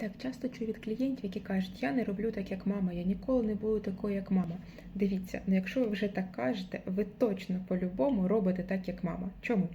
Так, часто чую від клієнтів, які кажуть, я не роблю так, як мама, я ніколи не буду такою, як мама. Дивіться, ну якщо ви вже так кажете, ви точно по-любому робите так, як мама. Чому?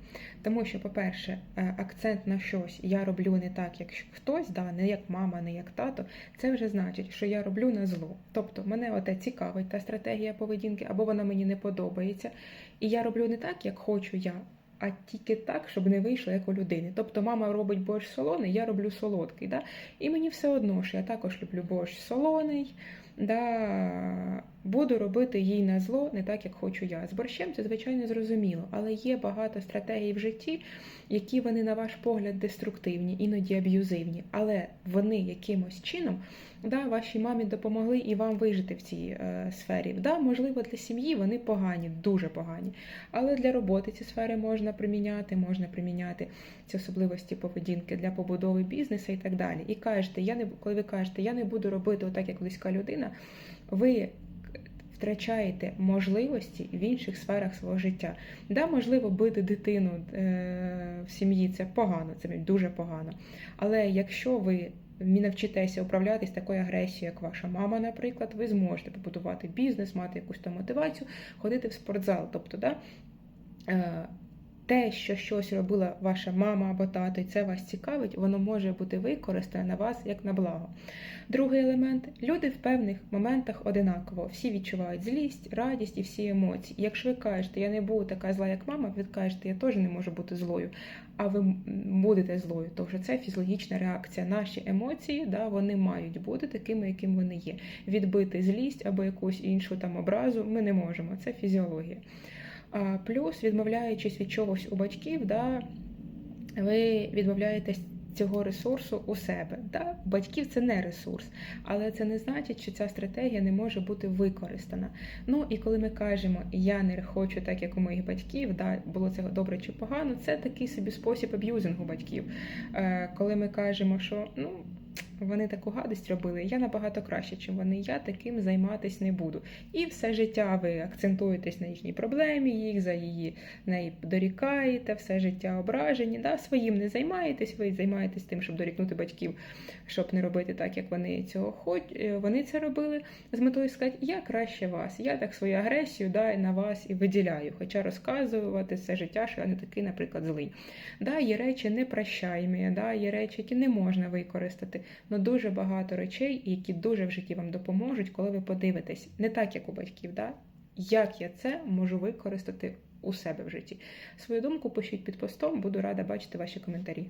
Тому що, по-перше, е, акцент на щось я роблю не так, як хтось, да, не як мама, не як тато, це вже значить, що я роблю на зло. Тобто мене оте цікавить та стратегія поведінки, або вона мені не подобається. І я роблю не так, як хочу я, а тільки так, щоб не вийшло як у людини. Тобто мама робить борщ солоний, я роблю солодкий. Да? І мені все одно, що я також люблю борщ солоний. Да, Буду робити їй на зло не так, як хочу я. З борщем це, звичайно, зрозуміло, але є багато стратегій в житті, які вони, на ваш погляд, деструктивні, іноді аб'юзивні, але вони якимось чином да, вашій мамі допомогли і вам вижити в цій е, сфері. Да, Можливо, для сім'ї вони погані, дуже погані. Але для роботи ці сфери можна приміняти, можна приміняти ці особливості поведінки для побудови бізнесу і так далі. І кажете, я не коли ви кажете, я не буду робити отак, як близька людина, ви. Втрачаєте можливості в інших сферах свого життя. Да, можливо, бити дитину е, в сім'ї це погано, це дуже погано. Але якщо ви навчитеся управлятися такою агресією, як ваша мама, наприклад, ви зможете побудувати бізнес, мати якусь там мотивацію, ходити в спортзал. Тобто, да, е, те, що щось робила ваша мама або тато, і це вас цікавить, воно може бути використане на вас як на благо. Другий елемент люди в певних моментах одинаково. Всі відчувають злість, радість і всі емоції. Якщо ви кажете, я не буду така зла, як мама, ви кажете, я теж не можу бути злою, а ви будете злою, то вже це фізіологічна реакція. Наші емоції да, вони мають бути такими, яким вони є. Відбити злість або якусь іншу там образу ми не можемо. Це фізіологія. Плюс, відмовляючись від чогось у батьків, да, ви відмовляєтесь цього ресурсу у себе. Да? Батьків це не ресурс, але це не значить, що ця стратегія не може бути використана. Ну і коли ми кажемо Я не хочу так, як у моїх батьків, да, було це добре чи погано, це такий собі спосіб аб'юзингу батьків. Е, Коли ми кажемо, що ну вони таку гадость робили, я набагато краще, чим вони. Я таким займатися не буду. І все життя ви акцентуєтесь на їхній проблемі, їх за її неї дорікаєте, все життя ображені. Да? Своїм не займаєтесь, ви займаєтесь тим, щоб дорікнути батьків, щоб не робити так, як вони цього хочуть. Вони це робили з метою сказати, я краще вас, я так свою агресію да, на вас і виділяю, хоча розказувати все життя, що я не такий, наприклад, злий. Да, Є речі непрощаємі, да, є речі, які не можна використати. Ну дуже багато речей, які дуже в житті вам допоможуть, коли ви подивитесь, не так, як у батьків, да? як я це можу використати у себе в житті. Свою думку пишіть під постом, буду рада бачити ваші коментарі.